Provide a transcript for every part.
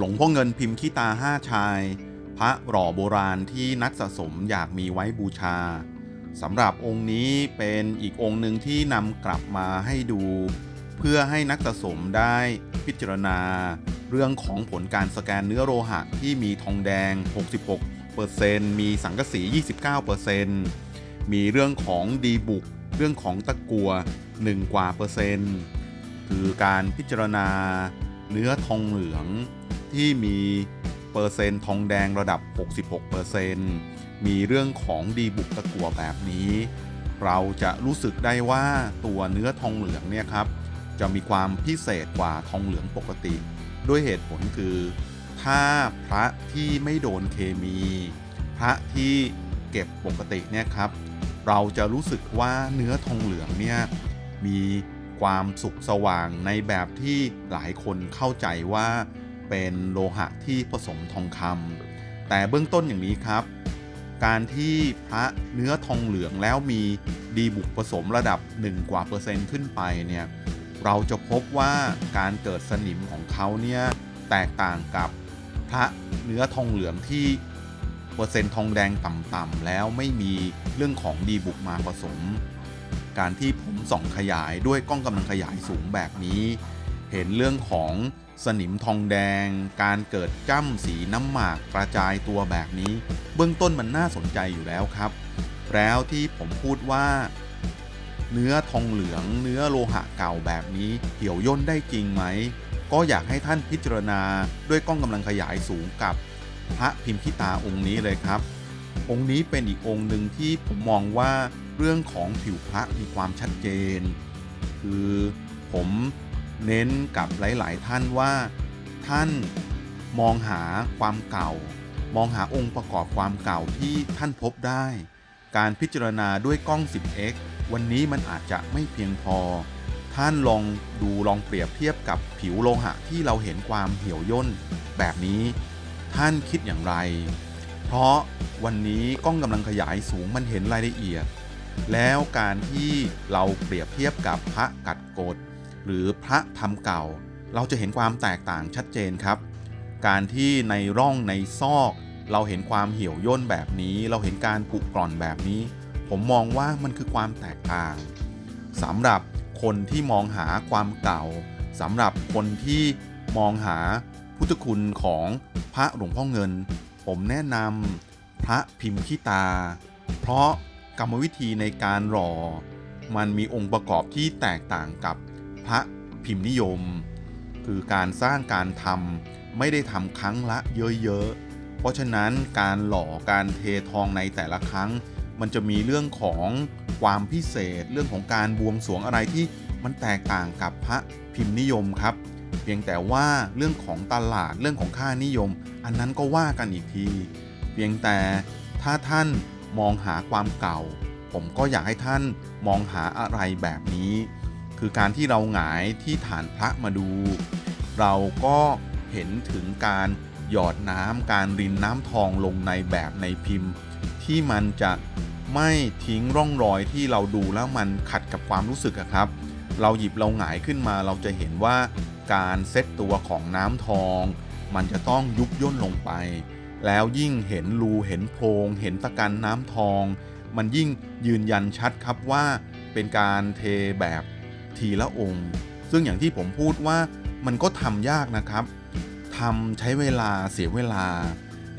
หลงพ่อเงินพิมพ์ขี้ตาห้าชาย พระหล่อโบราณที่นักสะสมอยากมีไว้บูชาสำหรับองค์นี้เป็นอีกองค์หนึ่งที่นำกลับมาให้ดู เพื่อให้นักสะสมได้พิจารณา เรื่องของผลการสแกนเนื้อโลหะที่มีทองแดง 66%มีสังกะสี 29%มีเรื่องของดีบุก เรื่องของตะกัว 1 กว่าเปอร์เซ็นต์คือการพิจารณา เนื้อทองเหลืองที่มีเปอร์เซ็นต์ทองแดงระดับ 66%มีเรื่องของดีบุกตะกัวแบบนี้ เราจะรู้สึกได้ว่าตัวเนื้อทองเหลืองเนี่ยครับจะมีความพิเศษกว่าทองเหลืองปกติ ด้วยเหตุผลคือ ถ้าพระที่ไม่โดนเคมี พระที่เก็บปกติเนี่ยครับ เราจะรู้สึกว่าเนื้อทองเหลืองเนี่ยมี ความสุขสว่างในแบบที่หลายคนเข้าใจว่าเป็นโลหะที่ผสมทองคำแต่เบื้องต้นอย่างนี้ครับ การที่พระเนื้อทองเหลืองแล้วมีดีบุกผสมระดับ1กว่าเปอร์เซ็นต์ขึ้นไปเนี่ยเราจะพบว่าการเกิดสนิมของเขาเนี่ยแตกต่างกับพระเนื้อทองเหลืองที่เปอร์เซ็นต์ทองแดงต่ำๆแล้วไม่มีเรื่องของดีบุกมาผสม การที่ผมส่องขยายด้วยกล้องกำลังขยายสูงแบบนี้ เห็นเรื่องของสนิมทองแดง การเกิดจ้ำสีน้ำหมากกระจายตัวแบบนี้ เบื้องต้นมันน่าสนใจอยู่แล้วครับ แล้วที่ผมพูดว่า เนื้อทองเหลือง เนื้อโลหะเก่าแบบนี้เหี่ยวย่นได้จริงไหม ก็อยากให้ท่านพิจารณาด้วยกล้องกำลังขยายสูงกับพระพิมพิตาองค์นี้เลยครับ องค์นี้เป็นอีกองค์หนึ่งที่ผมมองว่าเรื่องของผิวพระมีความชัดเจน คือผมเน้นกับหลาย ๆ ท่านว่า ท่านมองหาความเก่า มองหาองค์ประกอบความเก่าที่ท่านพบได้ การพิจารณาด้วยกล้อง 10x วันนี้มันอาจจะไม่เพียงพอ ท่านลองดูลองเปรียบเทียบกับผิวโลหะที่เราเห็นความเหี่ยวย่นแบบนี้ ท่านคิดอย่างไร เพราะวันนี้กล้องกำลังขยายสูงมันเห็นรายละเอียด แล้วการที่เราเปรียบเทียบกับพระกัดกดหรือพระทำเก่า เราจะเห็นความแตกต่างชัดเจนครับ การที่ในร่องในซอก เราเห็นความเหี่ยวย่นแบบนี้ เราเห็นการผุกร่อนแบบนี้ ผมมองว่ามันคือความแตกต่างสำหรับคนที่มองหาความเก่าสำหรับคนที่มองหาพุทธคุณของพระหลวงพ่อเงิน ผมแนะนำพระพิมพ์ขี้ตา เพราะกรรมวิธีในการหล่อ มันมีองค์ประกอบที่แตกต่างกับพระพิมพ์นิยม คือการสร้างการทำไม่ได้ทำครั้งละเยอะๆ เพราะฉะนั้นการหล่อการเททองในแต่ละครั้ง มันจะมีเรื่องของความพิเศษ เรื่องของการบวงสรวงอะไรที่มันแตกต่างกับพระพิมพ์นิยมครับ เพียงแต่ว่าเรื่องของตลาดเรื่องของค่านิยม อันนั้นก็ว่ากันอีกที เพียงแต่ถ้าท่านมองหาความเก่า ผมก็อยากให้ท่านมองหาอะไรแบบนี้ คือการที่เราหงายที่ฐานพระมาดู เราก็เห็นถึงการหยอดน้ำการรินน้ำทองลงในแบบในพิมพ์ ที่มันจะไม่ทิ้งร่องรอยที่เราดูแล้วมันขัดกับความรู้สึกอะครับ เราหยิบเราหงายขึ้นมาเราจะเห็นว่า การเซตตัวของน้ำทอง มันจะต้องยุบย่นลงไป แล้วยิ่งเห็นรูเห็นโพรงเห็นตะกันน้ำทอง มันยิ่งยืนยันชัดครับว่าเป็นการเทแบบทีละองค์ ซึ่งอย่างที่ผมพูดว่ามันก็ทำยากนะครับทำใช้เวลาเสียเวลา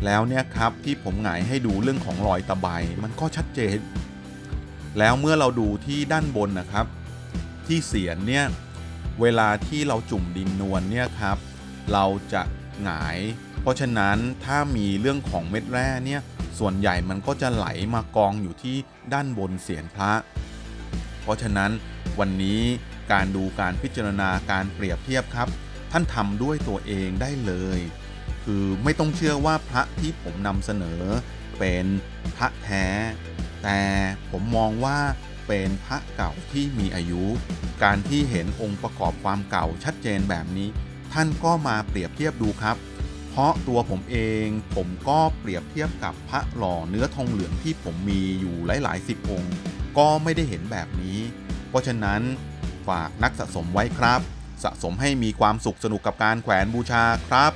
แล้วเนี่ยครับที่ผมหงายให้ดูเรื่องของรอยตะไบมันก็ชัดเจน แล้วเมื่อเราดูที่ด้านบนนะครับ ที่เสียนเนี่ย เวลาที่เราจุ่มดินนวลเนี่ยครับ เราจะหงาย เพราะฉะนั้นถ้ามีเรื่องของเม็ดแร่เนี่ยส่วนใหญ่มันก็จะไหลมากองอยู่ที่ด้านบนเสียนพระ เพราะฉะนั้นวันนี้การดูการพิจารณาการเปรียบเทียบครับ ท่านทำด้วยตัวเองได้เลย คือไม่ต้องเชื่อว่าพระที่ผมนำเสนอ เป็นพระแท้ แต่ผมมองว่าเป็นพระเก่าที่มีอายุ การที่เห็นองค์ประกอบความเก่าชัดเจนแบบนี้ ท่านก็มาเปรียบเทียบดูครับ เพราะตัวผมเองผมก็เปรียบเทียบกับพระหล่อเนื้อทองเหลืองที่ผมมีอยู่หลาย ๆ สิบองค์ ก็ไม่ได้เห็นแบบนี้ เพราะฉะนั้นฝากนักสะสมไว้ครับ สะสมให้มีความสุขสนุกกับการแขวนบูชาครับ